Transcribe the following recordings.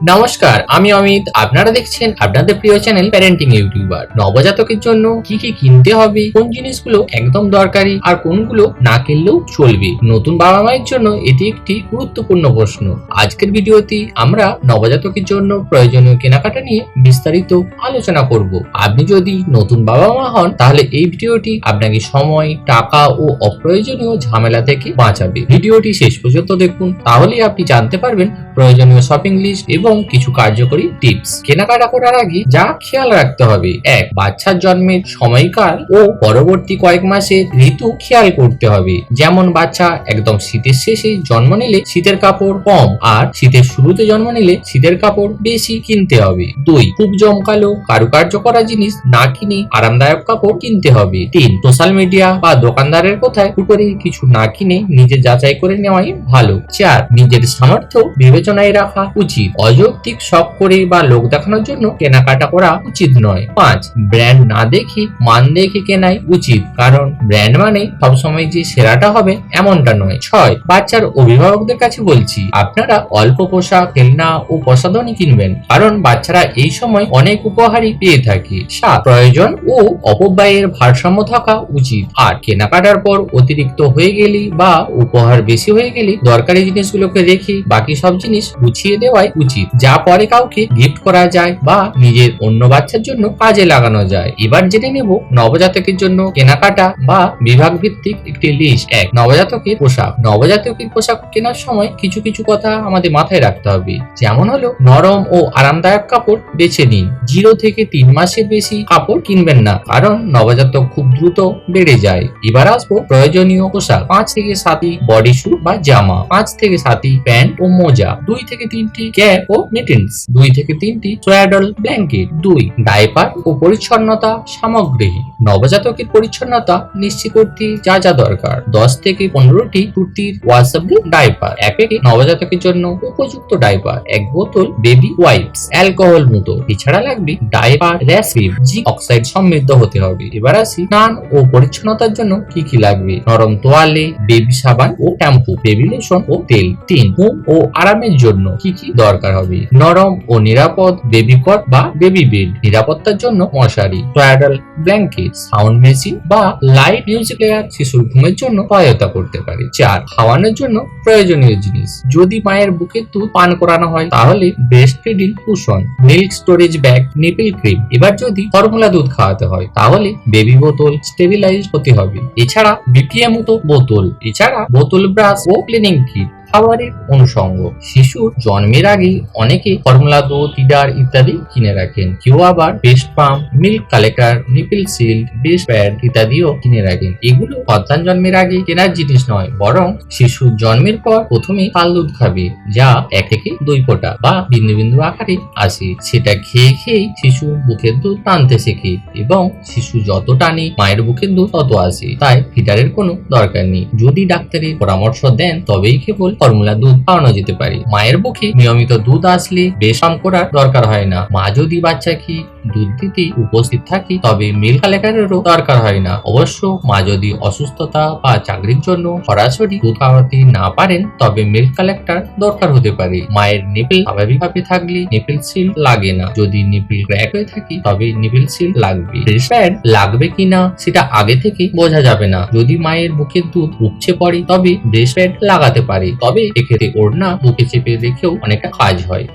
নমস্কার, আমি অমিত। আপনারা দেখছেন আপনাদের প্রিয় চ্যানেল প্যারেন্টিং ইউটিউবার নবজাতকের জন্য কি কি কিনতে হবে, কোন জিনিসগুলো একদম দরকারি, আর কোনগুলো না কিনলেও চলবে? নতুন বাবা মায়ের জন্য এটি একটি গুরুত্বপূর্ণ প্রশ্ন। আজকের ভিডিওতে আমরা নবজাতকের জন্য প্রয়োজনীয় কেনাকাটা নিয়ে বিস্তারিত আলোচনা করব। আপনি যদি নতুন বাবা মা হন, তাহলে এই ভিডিওটি আপনাকে সময়, টাকা ও অপ্রয়োজনীয় ঝামেলা থেকে বাঁচাবে। ভিডিওটি শেষ পর্যন্ত দেখুন, তাহলেই আপনি জানতে পারবেন প্রয়োজনীয় শপিং লিস্ট এবং কিছু কার্যকরী টিপস। কেনাকাটা করার আগে যা খেয়াল রাখতে হবে, এক, বাচ্চার জন্মের সময়কাল ও পরবর্তী কয়েক মাসের ঋতু খেয়াল করতে হবে। যেমন বাচ্চা একদম শীতের শেষে জন্ম নিলে শীতের কাপড় কম আর শীতের শুরুতে জন্ম নিলে শীতের কাপড় বেশি কিনতে হবে। দুই, খুব জমকালো, কারুকার্য করা জিনিস না কিনে আরামদায়ক কাপড় কিনতে হবে। তিন, সোশ্যাল মিডিয়া বা দোকানদারের কোথায় উপরে কিছু না কিনে নিজে যাচাই করে নেওয়াই ভালো। চার, নিজের সামর্থ্য বিবেচনায় রাখা উচিত। অযৌক্তিক শখ করে বা লোক দেখানোর জন্য কেনাকাটা করা উচিত নয়। পাঁচ ব্র্যান্ড না দেখে মান দেখে কেনাই উচিত। কারণ ব্র্যান্ড মানে সবসময় যে সেরাটা হবে এমনটা নয়। ছয়, বাচ্চার অভিভাবকদের কাছে বলছি, আপনারা অল্প পোশাক খেলনা ও প্রসাধনী কিনবেন। কারণ বাচ্চারা এই সময় অনেক উপহারই পেয়ে থাকে। সাত, প্রয়োজন ও অপব্যয়ের ভারসাম্য থাকা উচিত। আর কেনাকাটার পর অতিরিক্ত হয়ে গেলে বা উপহার বেশি হয়ে গেলে, দরকারি জিনিসগুলোকে রেখে বাকি সব জিনিস গুছিয়ে দেওয়াই উচিত। যা পরে কাউকে গিফট করা যায় বা নিজের অন্য বাচ্চার জন্য কাজে লাগানো যায়। এবার জেনে নেব নবজাতকের জন্য কেনাকাটা বা বিভাগ ভিত্তিক একটি লিস্ট এক, নবজাতকের পোশাক। নবজাতকের পোশাক কেনার সময় কিছু কিছু কথা আমাদের মাথায় রাখতে হবে। যেমন হলো, নরম ও আরামদায়ক কাপড় বেছে নিন। জিরো থেকে তিন মাসের বেশি কাপড় কিনবেন না, কারণ নবজাতক খুব দ্রুত বেড়ে যায়। এবার আসব প্রয়োজনীয় পোশাক। পাঁচ থেকে সাতই বডি স্যুট বা জামা। পাঁচ থেকে সাতই প্যান্ট ও মোজা। দুই থেকে তিনটি ক্যাপ ও মিটিন্স দুই থেকে তিনটি সোয়াডল ব্ল্যাঙ্কেট দুই ডাইপার ও পরিচ্ছন্নতা সামগ্রী। নবজাতকের পরিচ্ছন্নতা নিশ্চিত করতে যা যা দরকার। দশ থেকে পনেরোটি কুর্তির ওয়াশেবল ডাইপার এক নবজাতকের জন্য উপযুক্ত ডাইপার এক বোতল বেবি ওয়াইপস অ্যালকোহল মতো। এছাড়া লাগবে ডাইপার র্যাসিভ জি অক্সাইড সমৃদ্ধ হতে হবে। এবার আসি স্নান ও পরিচ্ছন্নতার জন্য কি কি লাগবে? নরম তোয়ালে বেবি সাবান ও শ্যাম্পু বেবি লোশন ও তেল। তিন ও আরামের জন্য কি কি দরকার হবে? নরম ও নিরাপদ বেবি কট বা বেবি বেড নিরাপত্তার জন্য মশারি ট্রায়াডাল ব্ল্যাঙ্কেট সাউন্ড মেশিন বা লাইট মিউজিক প্লেয়ার শিশুর ঘুমের জন্য সহায়তা করতে পারে। চার, খাওয়ানোর জন্য প্রয়োজনীয় জিনিস। যদি মায়ের বুকে দুধ পান করানো হয়, তাহলে breast feeding cushion milk storage bag nipple cream এবার যদি ফর্মুলা দুধ খাওয়াতে হয়, তাহলে বেবি বোতল স্টেবিলাইজ হতে হবে। এছাড়া বিপিএম মতো বোতল। এছাড়া বোতল ব্রাশ ও ক্লিনিং কিট খাবারের অনুষঙ্গ। শিশুর জন্মের আগে অনেকে ফর্মুলা দুধ ফিডার ইত্যাদি কিনে রাখেন। কেউ আবার breast pump milk collector nipple shield breast pad ইত্যাদিও কিনে রাখেন। এগুলো সন্তান জন্মের আগে কেনার জিনিস নয়, বরং শিশুর জন্মের পর প্রথমে পাল দুধ খাবে, যা এক থেকে দুই ফোঁটা বা বিন্দু বিন্দু আকারে আসে। সেটা খেয়ে খেয়েই শিশু বুকের দুধ টানতে শেখে এবং শিশু যত টানে, মায়ের বুকের দুধ তত আসে। তাই ফিডারের কোনো দরকার নেই। যদি ডাক্তারের পরামর্শ দেন, তবেই কেবল ফর্মুলা দুধ খাওয়ানো যেতে পারে। মায়ের বুকে নিয়মিত দুধ আসলে বেশাম করার দরকার হয় না। মা যদি বাচ্চাকে দুধ দিতে উপস্থিত থাকি, তবে মিল্ক কালেক্টরেরও দরকার হয় না। অবশ্য মা যদি অসুস্থতা বা চাকরির জন্য সরাসরি দুধ খাওয়াতে না পারেন, তবে মিল্ক কালেক্টর দরকার হতে পারে। মায়ের নিপিল স্বাভাবিকভাবে থাকলে নিপিল সিল লাগে না। যদি নিপিল ক্র্যাক হয়ে থাকে, তবে নিপিল সিল লাগবে। ব্রেস্ট প্যাড লাগবে কিনা, সেটা আগে থেকে বোঝা যাবে না। যদি মায়ের বুকের দুধ উপচে পড়ে, তবে ব্রেস্ট লাগাতে পারে। তবে এক্ষেত্রে ওড়না বুকে চেপে দেখেও অনেকটা কাজ হয়।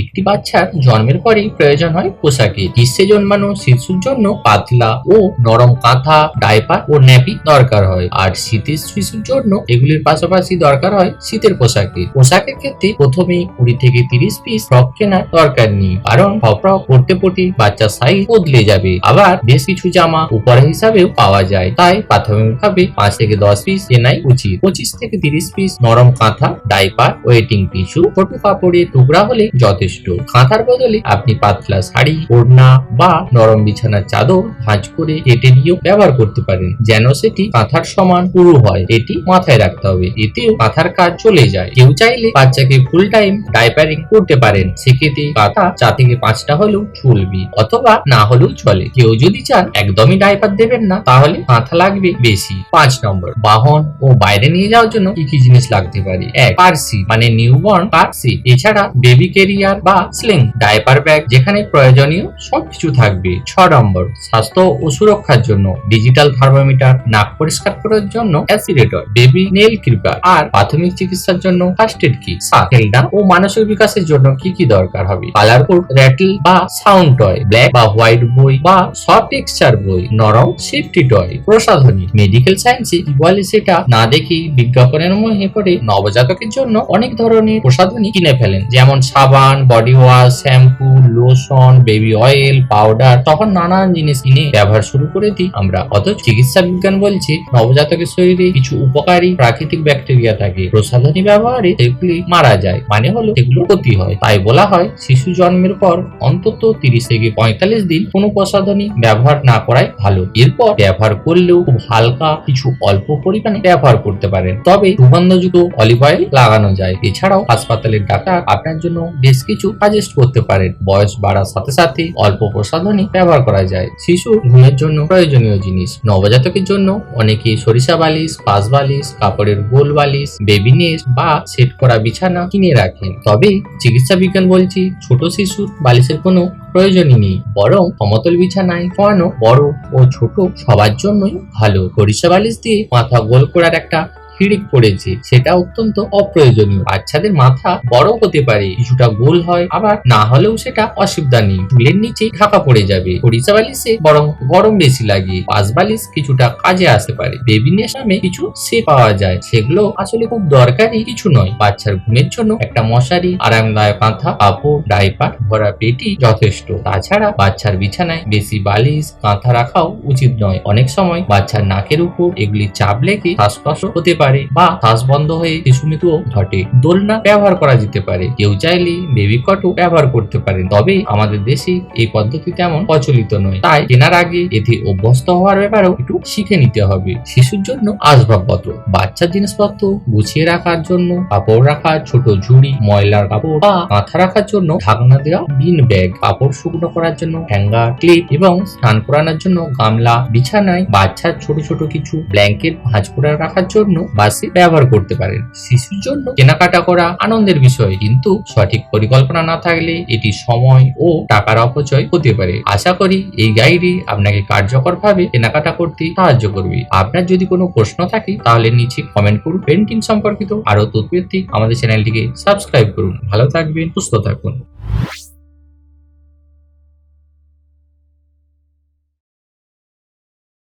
একটি বাচ্চার জন্মের পরেই প্রয়োজন হয় পোশাকে। গ্রীষ্মে জন্মানো শিশুর জন্য পাতলা ও নরম কাঁথা, ডাইপার ও ন্যাপি দরকার হয়। আর শীতের শিশুর জন্য এগুলির পাশাপাশি দরকার হয় শীতের পোশাকে। পোশাকের ক্ষেত্রে প্রথমে কুড়ি থেকে তিরিশ পিস ফ্রক কেনার দরকার নেই, কারণ ফ্রক পড়তে পড়তে বাচ্চার সাইজ বদলে যাবে। আবার বেশ কিছু জামা উপহার হিসাবেও পাওয়া যায়, তাই প্রাথমিকভাবে পাঁচ থেকে দশ পিস কেনাই উচিত। পঁচিশ থেকে তিরিশ পিস নরম কাঁথা, ডাইপার, ওয়েটিং টিস্যু ছোট কাপড়ের টুকরা হলে যথেষ্ট কাঁথার বদলে আপনি পাতলা শাড়ি, ওড়না বা নরম বিছানার চাদর ভাঁজ করে কেটে দিয়েও ব্যবহার করতে পারেন, যেন সেটি কাঁথার সমান পুরু হয়। এটি মাথায় রাখতে হবে, এতেও কাঁথার কাজ চলে যায়। কেউ চাইলে বাচ্চাকে ফুল টাইম ডাইপারিং করতে পারেন, সেক্ষেত্রে কাঁথা চার থেকে পাঁচটা হলেও চলবে, অথবা না হলেও চলে। কেউ যদি চান একদমই ডাইপার দেবেন না, তাহলে কাঁথা লাগবে বেশি। পাঁচ নম্বর, বাহন ও বাইরে নিয়ে যাওয়ার জন্য কি কি জিনিস লাগতে পারে? এক, পার্সি মানে নিউবর্ন কার সিট এছাড়া বেবি কেরিয়ার থার্মোমিটার বা স্লিং, ডাইপার ব্যাগ যেখানে প্রয়োজনীয় সবকিছু থাকবে। ছ নম্বর, স্বাস্থ্য ও সুরক্ষার জন্য ডিজিটাল থার্মোমিটার, নাক পরিষ্কার করার জন্য অ্যাসিডেটর বেবি নেল ক্রিপার আর প্রাথমিক চিকিৎসার জন্য ফার্স্ট এড কিট খেলনা ও মানসিক বিকাশের জন্য কি কি দরকার হবে? কালারফুল র্যাটল বা সাউন্ড টয়, ব্ল্যাক বা হোয়াইট বই বা সফট টেক্সচার বই, নরম সেফটি টয়, প্রসাধনী, মেডিকেল সায়েন্সে কি বলে সেটা না দেখি বিজ্ঞাপনের মধ্যে পড়ে নবজাতকের জন্য অনেক ধরনের প্রসাধনী কিনে ফেলেন। যেমন সাবান body wash shampoo lotion baby oil powder তখন নানান জিনিস কিনে ব্যবহার শুরু করে দিই আমরা। অথচ চিকিৎসা বিজ্ঞান বলছে, নবজাতকের শরীরে কিছু উপকারী প্রাকৃতিক ব্যাকটেরিয়া থাকে। প্রসাধনী ব্যবহারে সেগুলি মারা যায় মানে হলো এগুলো ক্ষতি হয়। তাই বলা হয়, শিশু জন্মের পর অন্তত তিরিশ থেকে পঁয়তাল্লিশ দিন কোনো প্রসাধনী ব্যবহার না করাই ভালো। এরপর ব্যবহার করলেও খুব হালকা কিছু অল্প পরিমাণে ব্যবহার করতে পারেন। তবে সুগন্ধযুক্ত অলিভ অয়েল লাগানো যায়। এছাড়াও হাসপাতালের ডাক্তার আপনার জন্য বেশ কিছু সাজেস্ট করতে পারেন। বয়স বাড়ার সাথে সাথে অল্প প্রসাধনী ব্যবহার করা যায়। শিশুর ঘুমের জন্য প্রয়োজনীয় জিনিস নবজাতকের জন্য অনেকে সরিষা বালিশ, পাশ বালিশ, কাপড়ের গোল বালিশ বেবি নেস্ট বা সেট করা বিছানা কিনে রাখেন। তবে চিকিৎসা বিজ্ঞান বলছে, ছোট শিশুর বালিশের কোনো প্রয়োজনই নেই। বরং সমতল বিছানায় শোয়ানো বড় ও ছোট সবার জন্যই ভালো। সরিষা বালিশ দিয়ে মাথা গোল করার একটা হিড়িক পড়েছে সেটা অত্যন্ত অপ্রয়োজনীয়। বাচ্চাদের মাথা বড় হতে পারে, কিছুটা গোল হয়, আবার না হলেও সেটা অসুবিধা নেই। চুলের নিচে ঢাকা পড়ে যাবে। সরিষা বালিশে বরং গরম বেশি লাগে। পাঁচ বালিশ কিছুটা কাজে আসতে পারে। বেবি নামে কিছু সে পাওয়া যায়। সেগুলো আসলে খুব দরকারি কিছু নয়। বাচ্চার ঘুমের জন্য একটা মশারি, আরামদায়ক কাঁথা, কাপড়, ডাইপার, ভরা পেটি যথেষ্ট। তাছাড়া বাচ্চার বিছানায় বেশি বালিশ, কাঁথা রাখাও উচিত নয়। অনেক সময় বাচ্চার নাকের উপর এগুলি চাপ লেগে শ্বাসকষ্ট হতে পারে। বা শ্বাস বন্ধ হয়ে শিশু মৃত্যুও ঘটে। দোলনা ব্যবহার করা যেতে পারে। কেউ চাইলে বেবি কটও ব্যবহার করতে পারে তবে আমাদের দেশে এই পদ্ধতি তেমন প্রচলিত নয়। তাই কেনার আগে এতে অভ্যস্ত হওয়ার ব্যাপারেও একটু শিখে নিতে হবে। শিশুর জন্য আসবাবপত্র, বাচ্চার জিনিসপত্র গুছিয়ে রাখার জন্য, কাপড় রাখার ছোট ঝুড়ি, ময়লার কাপড় বা মাথা রাখার জন্য ঢাকনা দেওয়া বিন ব্যাগ কাপড় শুকনো করার জন্য হ্যাঙ্গার ক্লিপ এবং স্নান করানোর জন্য গামলা, বিছানায় বাচ্চার ছোট ছোট কিছু ব্ল্যাঙ্কেট ভাঁজ করে রাখার জন্য বাসে ব্যবহার করতে পারেন। শিশুর জন্য কেনাকাটা করা আনন্দের বিষয়, কিন্তু সঠিক পরিকল্পনা না থাকলে এটি সময় ও টাকার অপচয় হতে পারে। আশা করি এই গাইডই আপনাকে কার্যকরভাবে কেনাকাটা করতে সাহায্য করবে। আপনার যদি কোনো প্রশ্ন থাকে, তাহলে নিচে কমেন্ট করুন। পেন্টিং সম্পর্কিত আরও তথ্য আমাদের চ্যানেলটিকে সাবস্ক্রাইব করুন। ভালো থাকবেন, সুস্থ থাকুন।